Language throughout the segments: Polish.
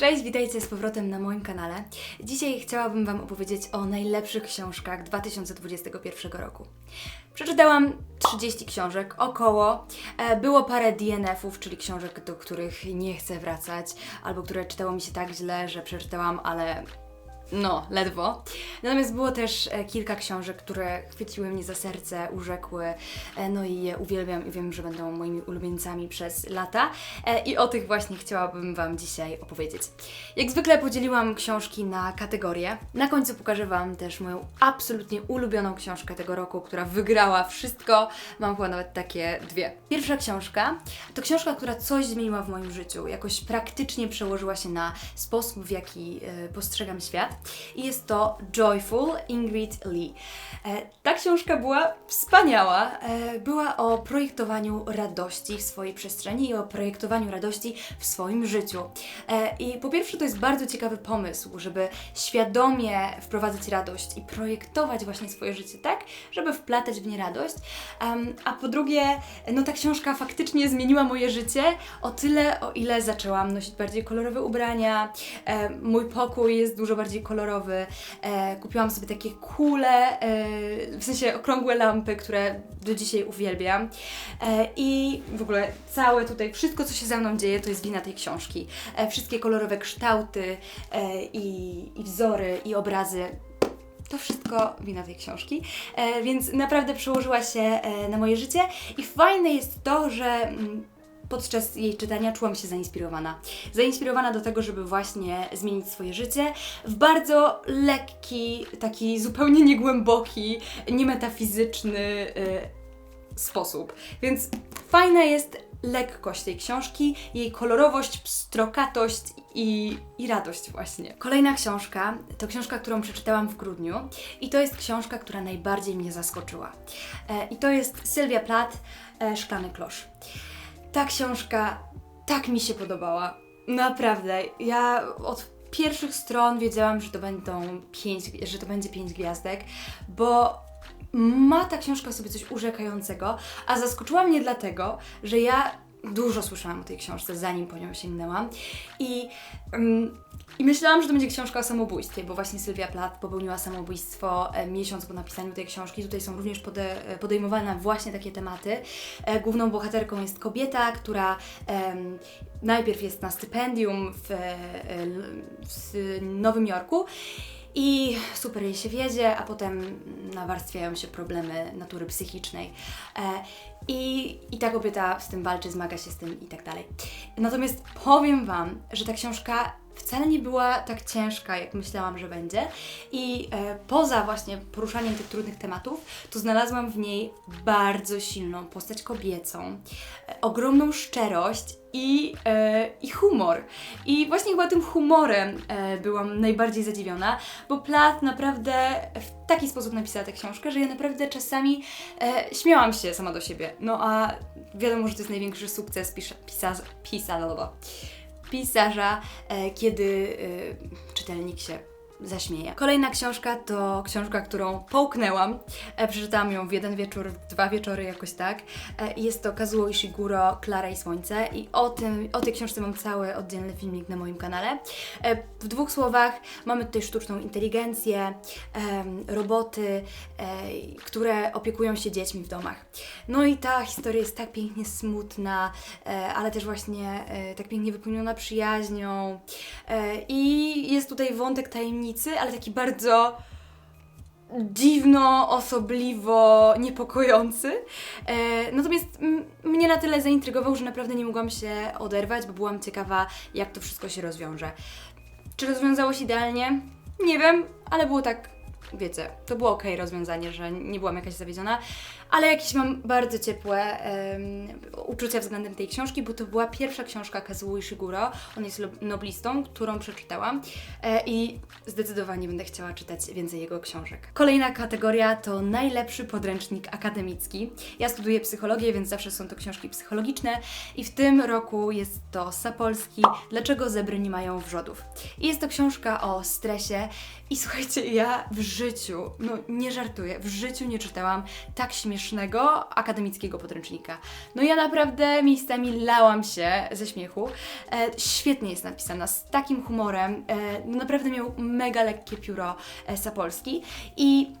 Cześć, witajcie z powrotem na moim kanale. Dzisiaj chciałabym Wam opowiedzieć o najlepszych książkach 2021 roku. Przeczytałam 30 książek, około. E, Było parę DNF-ów, czyli książek, do których nie chcę wracać, albo które czytało mi się tak źle, że przeczytałam, ale no, ledwo. Natomiast było też e, kilka książek, które chwyciły mnie za serce, urzekły, e, no i je uwielbiam i wiem, że będą moimi ulubieńcami przez lata. E, I o tych właśnie chciałabym Wam dzisiaj opowiedzieć. Jak zwykle podzieliłam książki na kategorie. Na końcu pokażę Wam też moją absolutnie ulubioną książkę tego roku, która wygrała wszystko. Mam chyba nawet takie dwie. Pierwsza książka to książka, która coś zmieniła w moim życiu. Jakoś praktycznie przełożyła się na sposób, w jaki postrzegam świat. I jest to Joyful Ingrid Lee. E, ta książka była wspaniała. E, była o projektowaniu radości w swojej przestrzeni i o projektowaniu radości w swoim życiu. E, I po pierwsze, to jest bardzo ciekawy pomysł, żeby świadomie wprowadzać radość i projektować właśnie swoje życie tak, żeby wplatać w nie radość. A po drugie, no ta książka faktycznie zmieniła moje życie o tyle, o ile zaczęłam nosić bardziej kolorowe ubrania. Mój pokój jest dużo bardziej kolorowy. E, kupiłam sobie takie kule, e, w sensie okrągłe lampy, które do dzisiaj uwielbiam. E, I w ogóle całe tutaj, wszystko co się ze mną dzieje, to jest wina tej książki. E, wszystkie kolorowe kształty e, i, i wzory i obrazy to wszystko wina tej książki, e, więc naprawdę przełożyła się e, na moje życie i fajne jest to, że mm, podczas jej czytania czułam się zainspirowana. Zainspirowana do tego, żeby właśnie zmienić swoje życie w bardzo lekki, taki zupełnie niegłęboki, niemetafizyczny y, sposób. Więc fajna jest lekkość tej książki, jej kolorowość, pstrokatość i, i radość właśnie. Kolejna książka to książka, którą przeczytałam w grudniu i to jest książka, która najbardziej mnie zaskoczyła. E, I to jest Sylwia Plath, e, Szklany klosz. Ta książka tak mi się podobała. Naprawdę. Ja od pierwszych stron wiedziałam, że to będą pięć, że to będzie pięć gwiazdek, bo ma ta książka sobie coś urzekającego, a zaskoczyła mnie dlatego, że ja dużo słyszałam o tej książce, zanim po nią sięgnęłam i, mm, i myślałam, że to będzie książka o samobójstwie, bo właśnie Sylwia Plath popełniła samobójstwo e, miesiąc po napisaniu tej książki. Tutaj są również pode, e, podejmowane właśnie takie tematy. E, główną bohaterką jest kobieta, która em, najpierw jest na stypendium w, w Nowym Jorku i super jej się wiedzie, a potem nawarstwiają się problemy natury psychicznej. I, I ta kobieta z tym walczy, zmaga się z tym i tak dalej. Natomiast powiem Wam, że ta książka wcale nie była tak ciężka, jak myślałam, że będzie. I e, poza właśnie poruszaniem tych trudnych tematów, to znalazłam w niej bardzo silną postać kobiecą, e, ogromną szczerość i, e, i humor. I właśnie chyba tym humorem e, byłam najbardziej zadziwiona, bo Plath naprawdę w taki sposób napisała tę książkę, że ja naprawdę czasami e, śmiałam się sama do siebie. No a wiadomo, że to jest największy sukces pisarza, pisarza, pisarza e, kiedy e, czytelnik się zaśmieje. Kolejna książka to książka, którą połknęłam. E, przeczytałam ją w jeden wieczór, w dwa wieczory jakoś tak. E, jest to Kazuo Ishiguro, Klara i Słońce i o, tym, o tej książce mam cały oddzielny filmik na moim kanale. E, w dwóch słowach mamy tutaj sztuczną inteligencję, em, roboty, e, które opiekują się dziećmi w domach. No i ta historia jest tak pięknie smutna, e, ale też właśnie e, tak pięknie wypełniona przyjaźnią. E, I jest tutaj wątek tajemnicy, ale taki bardzo dziwno, osobliwo, niepokojący. E, natomiast mnie na tyle zaintrygował, że naprawdę nie mogłam się oderwać, bo byłam ciekawa, jak to wszystko się rozwiąże. Czy rozwiązało się idealnie? Nie wiem, ale było tak, wiecie, to było ok rozwiązanie, że nie byłam jakaś zawiedziona, ale jakieś mam bardzo ciepłe em, uczucia względem tej książki, bo to była pierwsza książka Kazuo Ishiguro, on jest noblistą, którą przeczytałam e, i zdecydowanie będę chciała czytać więcej jego książek. Kolejna kategoria to najlepszy podręcznik akademicki. Ja studiuję psychologię, więc zawsze są to książki psychologiczne i w tym roku jest to Sapolski Dlaczego zebry nie mają wrzodów. I jest to książka o stresie i słuchajcie, ja w życiu, no nie żartuję, w życiu nie czytałam tak śmiesznej śmiesznego, akademickiego podręcznika. No ja naprawdę miejscami lałam się ze śmiechu. E, świetnie jest napisana, z takim humorem. E, naprawdę miał mega lekkie pióro e, Sapolski i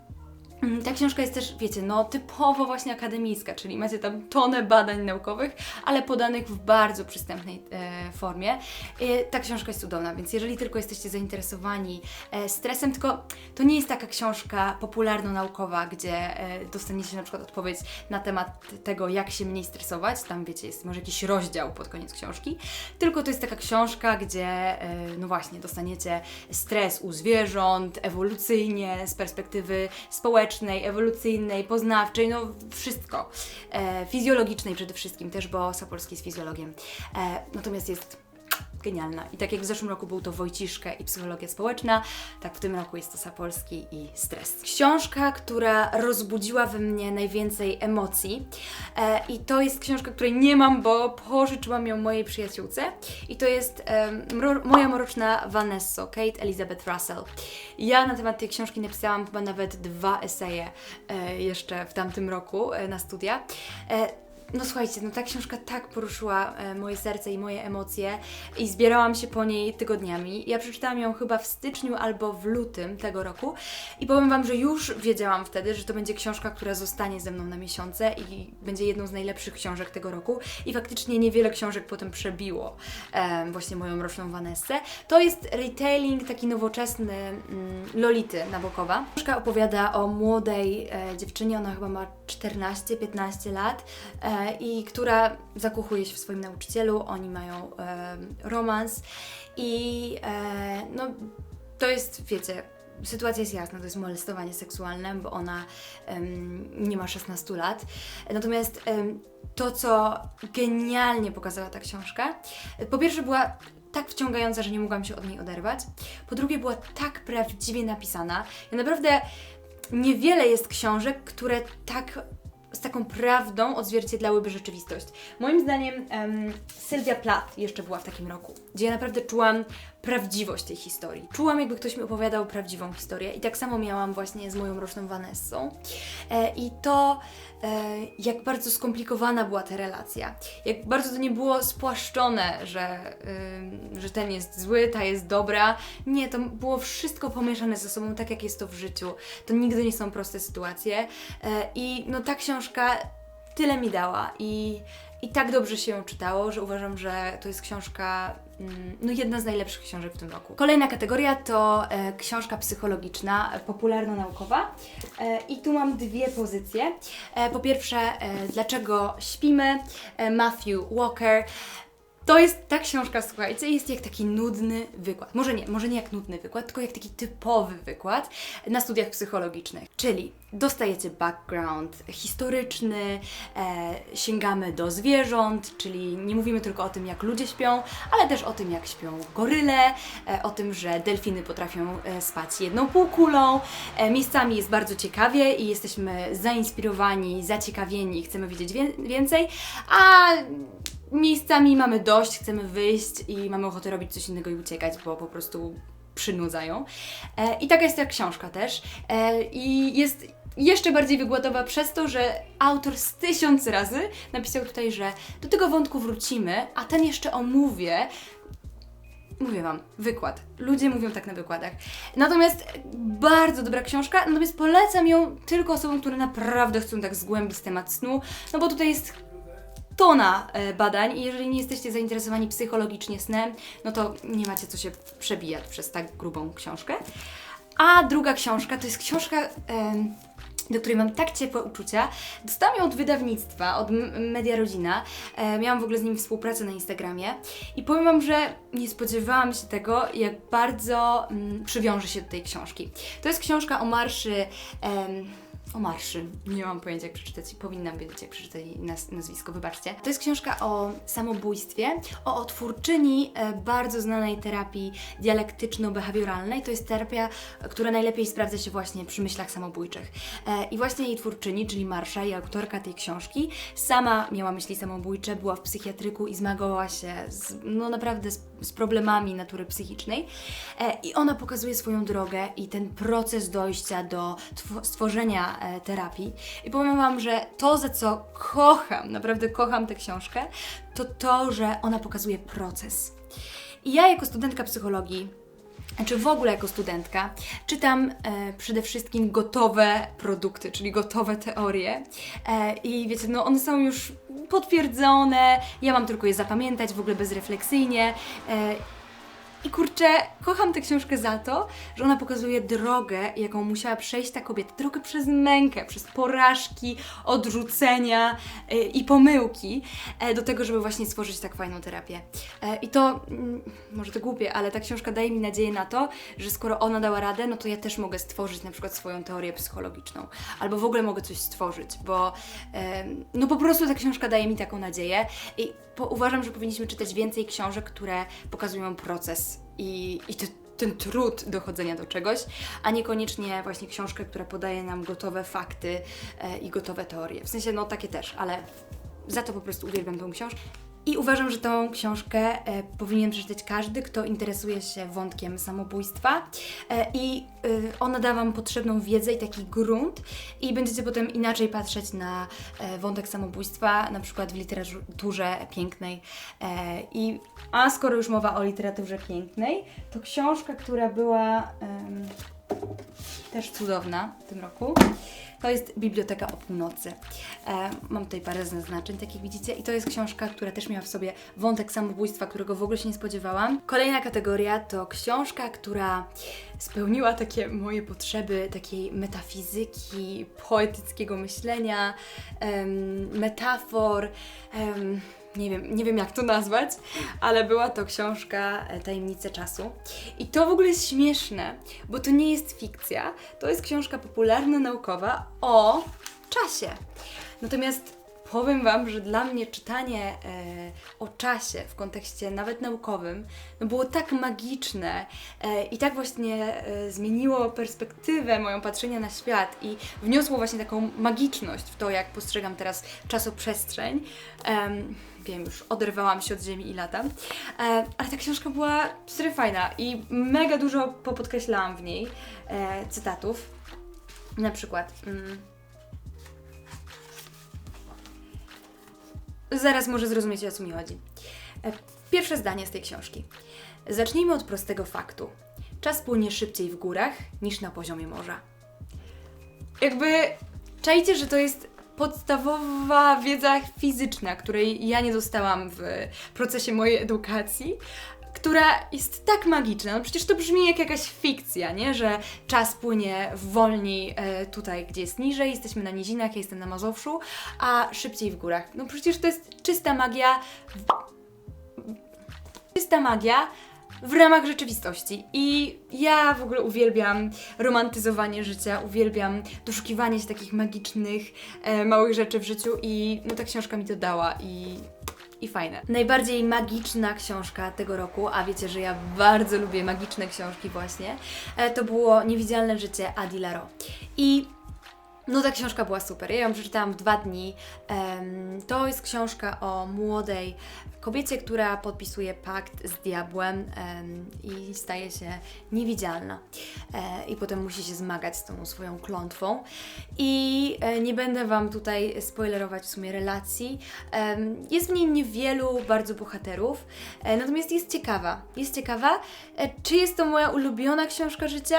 Ta książka jest też, wiecie, no typowo właśnie akademicka, czyli macie tam tonę badań naukowych, ale podanych w bardzo przystępnej e, formie. E, ta książka jest cudowna, więc jeżeli tylko jesteście zainteresowani e, stresem, tylko to nie jest taka książka popularno-naukowa, gdzie e, dostaniecie na przykład odpowiedź na temat tego, jak się mniej stresować, tam wiecie, jest może jakiś rozdział pod koniec książki, tylko to jest taka książka, gdzie e, no właśnie dostaniecie stres u zwierząt, ewolucyjnie, z perspektywy społecznej, ewolucyjnej, poznawczej, no wszystko. E, fizjologicznej przede wszystkim też, bo Sapolski jest fizjologiem. E, natomiast jest genialna. I tak jak w zeszłym roku był to Wojciszkę i psychologia społeczna, tak w tym roku jest to Sapolski i stres. Książka, która rozbudziła we mnie najwięcej emocji e, i to jest książka, której nie mam, bo pożyczyłam ją mojej przyjaciółce i to jest e, mro, Moja mroczna Vanessa, Kate Elizabeth Russell. Ja na temat tej książki napisałam chyba nawet dwa eseje e, jeszcze w tamtym roku e, na studia. E, no słuchajcie, no ta książka tak poruszyła e, moje serce i moje emocje i zbierałam się po niej tygodniami. Ja przeczytałam ją chyba w styczniu albo w lutym tego roku i powiem Wam, że już wiedziałam wtedy, że to będzie książka, która zostanie ze mną na miesiące i będzie jedną z najlepszych książek tego roku i faktycznie niewiele książek potem przebiło e, właśnie moją mroczną Vanessę. To jest retailing taki nowoczesny mm, Lolity Nabokowa. Książka opowiada o młodej e, dziewczynie, ona chyba ma 14-15 lat e, i która zakochuje się w swoim nauczycielu, oni mają romans i e, no to jest, wiecie, sytuacja jest jasna, to jest molestowanie seksualne, bo ona nie ma 16 lat. Natomiast to, co genialnie pokazała ta książka, po pierwsze była tak wciągająca, że nie mogłam się od niej oderwać. Po drugie, była tak prawdziwie napisana. Ja naprawdę niewiele jest książek, które tak z taką prawdą odzwierciedlałyby rzeczywistość. Moim zdaniem em, Sylwia Plath jeszcze była w takim roku, gdzie ja naprawdę czułam prawdziwość tej historii. Czułam, jakby ktoś mi opowiadał prawdziwą historię i tak samo miałam właśnie z moją mroczną Vanessą. E, I to, e, jak bardzo skomplikowana była ta relacja, jak bardzo to nie było spłaszczone, że, ym, że ten jest zły, ta jest dobra. Nie, to było wszystko pomieszane ze sobą, tak jak jest to w życiu. To nigdy nie są proste sytuacje. E, I no ta książka tyle mi dała i, i tak dobrze się ją czytało, że uważam, że to jest książka, mm, no jedna z najlepszych książek w tym roku. Kolejna kategoria to e, książka psychologiczna, popularno-naukowa e, i tu mam dwie pozycje. E, po pierwsze, e, Dlaczego śpimy? E, Matthew Walker. To jest ta książka, słuchajcie, jest jak taki nudny wykład. Może nie, może nie jak nudny wykład, tylko jak taki typowy wykład na studiach psychologicznych. Czyli dostajecie background historyczny, e, sięgamy do zwierząt, czyli nie mówimy tylko o tym, jak ludzie śpią, ale też o tym, jak śpią goryle, e, o tym, że delfiny potrafią e, spać jedną półkulą. E, miejscami jest bardzo ciekawie i jesteśmy zainspirowani, zaciekawieni, chcemy wiedzieć wie- więcej, a miejscami mamy dość, chcemy wyjść i mamy ochotę robić coś innego i uciekać, bo po prostu przynudzają. E, I taka jest ta książka też. E, I jest jeszcze bardziej wygładowa przez to, że autor z tysiąc razy napisał tutaj, że do tego wątku wrócimy, a ten jeszcze omówię. Mówię Wam, wykład. Ludzie mówią tak na wykładach. Natomiast bardzo dobra książka, natomiast polecam ją tylko osobom, które naprawdę chcą tak zgłębić temat snu, no bo tutaj jest tona e, badań i jeżeli nie jesteście zainteresowani psychologicznie snem, no to nie macie co się przebijać przez tak grubą książkę. A druga książka to jest książka, do której mam tak ciepłe uczucia. Dostałam ją od wydawnictwa, od Media Rodzina. E, miałam w ogóle z nimi współpracę na Instagramie i powiem Wam, że nie spodziewałam się tego, jak bardzo mm, przywiążę się do tej książki. To jest książka o marszy. O marszy. Nie mam pojęcia, jak przeczytać. Powinnam wiedzieć, jak przeczytać naz- nazwisko, wybaczcie. To jest książka o samobójstwie, o otwórczyni e, bardzo znanej terapii dialektyczno-behawioralnej. To jest terapia, która najlepiej sprawdza się właśnie przy myślach samobójczych. E, I właśnie jej twórczyni, czyli Marsza i autorka tej książki, sama miała myśli samobójcze, była w psychiatryku i zmagała się z, no naprawdę z z problemami natury psychicznej. E, I ona pokazuje swoją drogę i ten proces dojścia do tw- stworzenia terapii. I powiem Wam, że to, za co kocham, naprawdę kocham tę książkę, to to, że ona pokazuje proces. I ja, jako studentka psychologii, czy w ogóle jako studentka, czytam e, przede wszystkim gotowe produkty, czyli gotowe teorie. E, I wiecie, no one są już potwierdzone, ja mam tylko je zapamiętać w ogóle bezrefleksyjnie. E, i kurczę, kocham tę książkę za to, że ona pokazuje drogę, jaką musiała przejść ta kobieta. Drogę przez mękę, przez porażki, odrzucenia e, i pomyłki e, do tego, żeby właśnie stworzyć tak fajną terapię. E, I to, mm, może to głupie, ale ta książka daje mi nadzieję na to, że skoro ona dała radę, no to ja też mogę stworzyć na przykład swoją teorię psychologiczną. Albo w ogóle mogę coś stworzyć, bo em, no po prostu ta książka daje mi taką nadzieję i po, uważam, że powinniśmy czytać więcej książek, które pokazują proces i, i te, ten trud dochodzenia do czegoś, a niekoniecznie właśnie książkę, która podaje nam gotowe fakty e, i gotowe teorie. W sensie, no takie też, ale za to po prostu uwielbiam tą książkę. I uważam, że tą książkę e, powinien przeczytać każdy, kto interesuje się wątkiem samobójstwa. E, I e, ona da Wam potrzebną wiedzę i taki grunt, i będziecie potem inaczej patrzeć na wątek samobójstwa, na przykład w literaturze pięknej. I, a skoro już mowa o literaturze pięknej, to książka, która była też cudowna w tym roku. To jest Biblioteka o północy. E, mam tutaj parę zaznaczeń, tak jak widzicie, i to jest książka, która też miała w sobie wątek samobójstwa, którego w ogóle się nie spodziewałam. Kolejna kategoria to książka, która spełniła takie moje potrzeby takiej metafizyki, poetyckiego myślenia, em, metafor. em, nie wiem, nie wiem jak to nazwać, ale była to książka e, Tajemnice Czasu. I to w ogóle jest śmieszne, bo to nie jest fikcja, to jest książka popularno-naukowa o czasie. Natomiast powiem Wam, że dla mnie czytanie e, o czasie w kontekście nawet naukowym no było tak magiczne e, i tak właśnie e, zmieniło perspektywę moją patrzenia na świat i wniosło właśnie taką magiczność w to, jak postrzegam teraz czasoprzestrzeń. Em, wiem, już oderwałam się od ziemi i latam, e, ale ta książka była serio fajna i mega dużo popodkreślałam w niej e, cytatów. Na przykład. Mm, Zaraz może zrozumiecie, o co mi chodzi. E, Pierwsze zdanie z tej książki. Zacznijmy od prostego faktu. Czas płynie szybciej w górach niż na poziomie morza. Jakby czajcie, że to jest podstawowa wiedza fizyczna, której ja nie dostałam w procesie mojej edukacji, która jest tak magiczna. No przecież to brzmi jak jakaś fikcja, nie? Że czas płynie wolniej e, tutaj, gdzie jest niżej, jesteśmy na nizinach, ja jestem na Mazowszu, a szybciej w górach. No przecież to jest czysta magia. Czysta magia w ramach rzeczywistości. I ja w ogóle uwielbiam romantyzowanie życia, uwielbiam doszukiwanie się takich magicznych, e, małych rzeczy w życiu i no ta książka mi to dała i i fajne. Najbardziej magiczna książka tego roku, a wiecie, że ja bardzo lubię magiczne książki właśnie, e, to było Niewidzialne życie Adi Laro. I no ta książka była super. Ja ją przeczytałam w dwa dni. To jest książka o młodej kobiecie, która podpisuje pakt z diabłem em, i staje się niewidzialna. E, I potem musi się zmagać z tą swoją klątwą. I e, nie będę Wam tutaj spoilerować w sumie relacji. Jest w niej niewielu bardzo bohaterów, e, natomiast jest ciekawa. Jest ciekawa. Czy jest to moja ulubiona książka życia?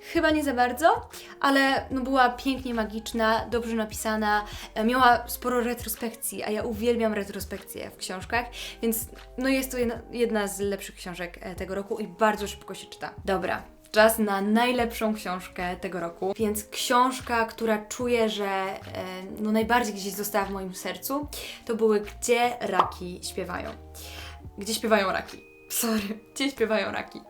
Chyba nie za bardzo, ale no była pięknie magiczna, dobrze napisana, e, miała sporo retrospekcji, a ja uwielbiam retrospekcje w książkach, więc no jest to jedna, jedna z lepszych książek e, tego roku i bardzo szybko się czyta. Dobra, czas na najlepszą książkę tego roku, więc książka, która czuję, że e, no najbardziej gdzieś została w moim sercu, to były Gdzie raki śpiewają. Gdzie śpiewają raki. Sorry, gdzie śpiewają raki.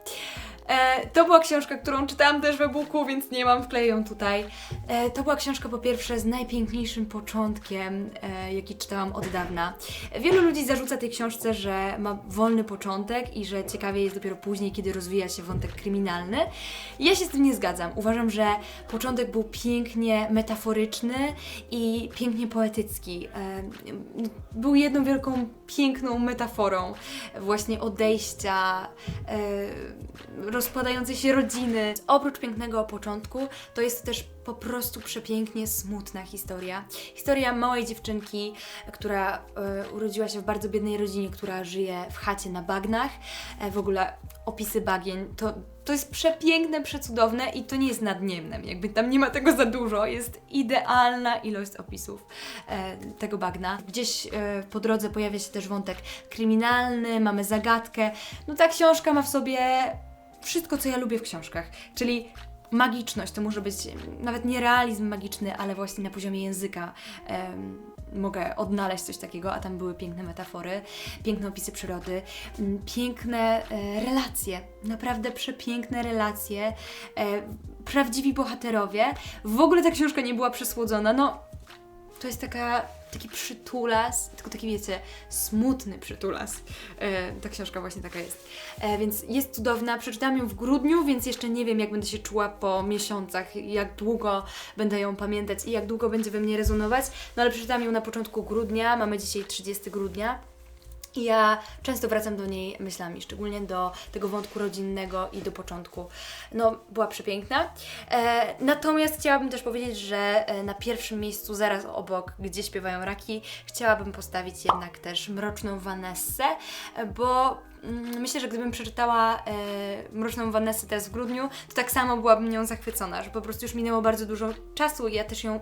E, to była książka, którą czytałam też w e-booku, więc nie mam, wkleję tutaj. E, To była książka po pierwsze z najpiękniejszym początkiem, e, jaki czytałam od dawna. Wielu ludzi zarzuca tej książce, że ma wolny początek i że ciekawie jest dopiero później, kiedy rozwija się wątek kryminalny. Ja się z tym nie zgadzam. Uważam, że początek był pięknie metaforyczny i pięknie poetycki. E, Był jedną wielką, piękną metaforą właśnie odejścia, e, rozpadającej się rodziny. Oprócz pięknego początku, to jest też po prostu przepięknie smutna historia. Historia małej dziewczynki, która e, urodziła się w bardzo biednej rodzinie, która żyje w chacie na bagnach. E, w ogóle opisy bagien to, to jest przepiękne, przecudowne i to nie jest nadniemnem. Jakby tam nie ma tego za dużo, jest idealna ilość opisów e, tego bagna. Gdzieś e, po drodze pojawia się też wątek kryminalny, mamy zagadkę. No ta książka ma w sobie wszystko, co ja lubię w książkach, czyli magiczność, to może być nawet nie realizm magiczny, ale właśnie na poziomie języka em, mogę odnaleźć coś takiego, a tam były piękne metafory, piękne opisy przyrody, m, piękne e, relacje, naprawdę przepiękne relacje, e, prawdziwi bohaterowie. W ogóle ta książka nie była przesłodzona, no to jest taka, taki przytulas, tylko taki wiecie, smutny przytulas. E, ta książka właśnie taka jest. E, więc jest cudowna. Przeczytałam ją w grudniu, więc jeszcze nie wiem, jak będę się czuła po miesiącach, jak długo będę ją pamiętać i jak długo będzie we mnie rezonować. No ale przeczytałam ją na początku grudnia, mamy dzisiaj 30 grudnia. Ja często wracam do niej myślami, szczególnie do tego wątku rodzinnego i do początku. No, była przepiękna. E, natomiast chciałabym też powiedzieć, że e, na pierwszym miejscu, zaraz obok, gdzie śpiewają raki, chciałabym postawić jednak też Mroczną Vanessę, e, bo mm, myślę, że gdybym przeczytała e, Mroczną Vanessę teraz w grudniu, to tak samo byłabym nią zachwycona, że po prostu już minęło bardzo dużo czasu i ja też ją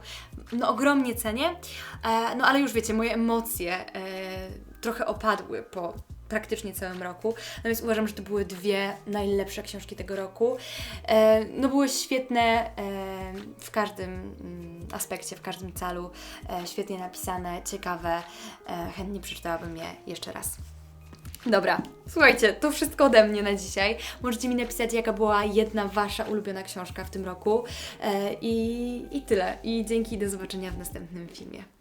no, ogromnie cenię. E, no ale już wiecie, moje emocje e, trochę opadły po praktycznie całym roku. Natomiast uważam, że to były dwie najlepsze książki tego roku. E, no były świetne e, w każdym mm, aspekcie, w każdym calu. E, świetnie napisane, ciekawe. E, chętnie przeczytałabym je jeszcze raz. Dobra, słuchajcie, to wszystko ode mnie na dzisiaj. Możecie mi napisać, jaka była jedna Wasza ulubiona książka w tym roku. E, i, I tyle. I dzięki, do zobaczenia w następnym filmie.